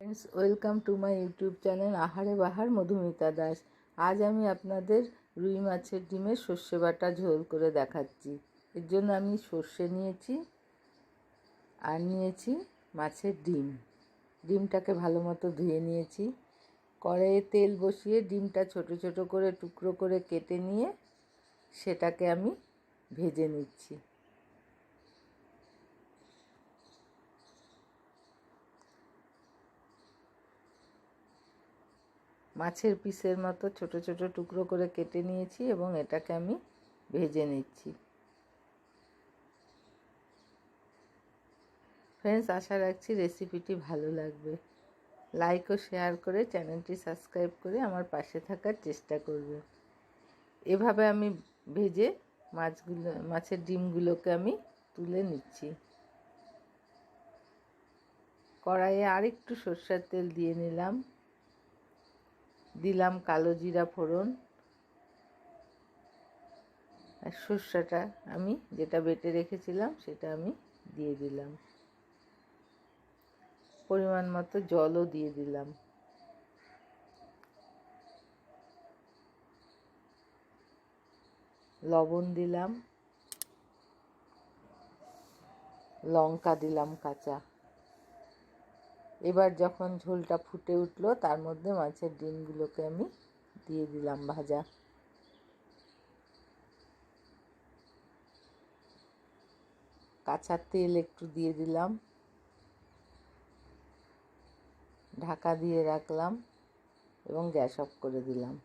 Friends welcome to my YouTube channel আহারে বাহার মধুমিতা দাস আজ আমি আপনাদের রুই মাছের ডিমের সর্ষে বাটা ঝোল করে দেখাচ্ছি। এর জন্য আমি সর্ষে নিয়েছি আর নিয়েছি মাছের ডিম। ডিমটাকে ভালো মতো ধুয়ে নিয়েছি। কড়াইয়ে তেল বসিয়ে ডিমটা ছোট ছোট করে টুকরো করে কেটে নিয়ে সেটাকে আমি ভেজে নিচ্ছি। মাছের পিসের মতো ছোট ছোট টুকরো করে কেটে নিয়েছি এবং এটাকে আমি ভেজে নিচ্ছি। ফ্রেন্ডস আশা রাখছি রেসিপিটি ভালো লাগবে। লাইক ও শেয়ার করে চ্যানেলটি সাবস্ক্রাইব করে আমার পাশে থাকার চেষ্টা করবে। এভাবে আমি ভেজে মাছগুলো, মাছের ডিমগুলোকে আমি তুলে নিচ্ছি। কড়াইয়ে আরেকটু সর্ষের তেল দিয়ে নিলাম। দিলাম কালো জিরা ফোড়ন আর সর্ষেটা আমি যেটা বেটে রেখেছিলাম সেটা আমি দিয়ে দিলাম। পরিমাণ মতো জলও দিয়ে দিলাম। লবণ দিলাম। লঙ্কা দিলাম কাঁচা। এবার যখন ঝোলটা ফুটে উঠল, তার মধ্যে মাছের ডিমগুলোকে আমি দিয়ে দিলাম ভাজা। কাঁচা তেল একটু দিয়ে দিলাম। ঢাকা দিয়ে রাখলাম এবং গ্যাস অফ করে দিলাম।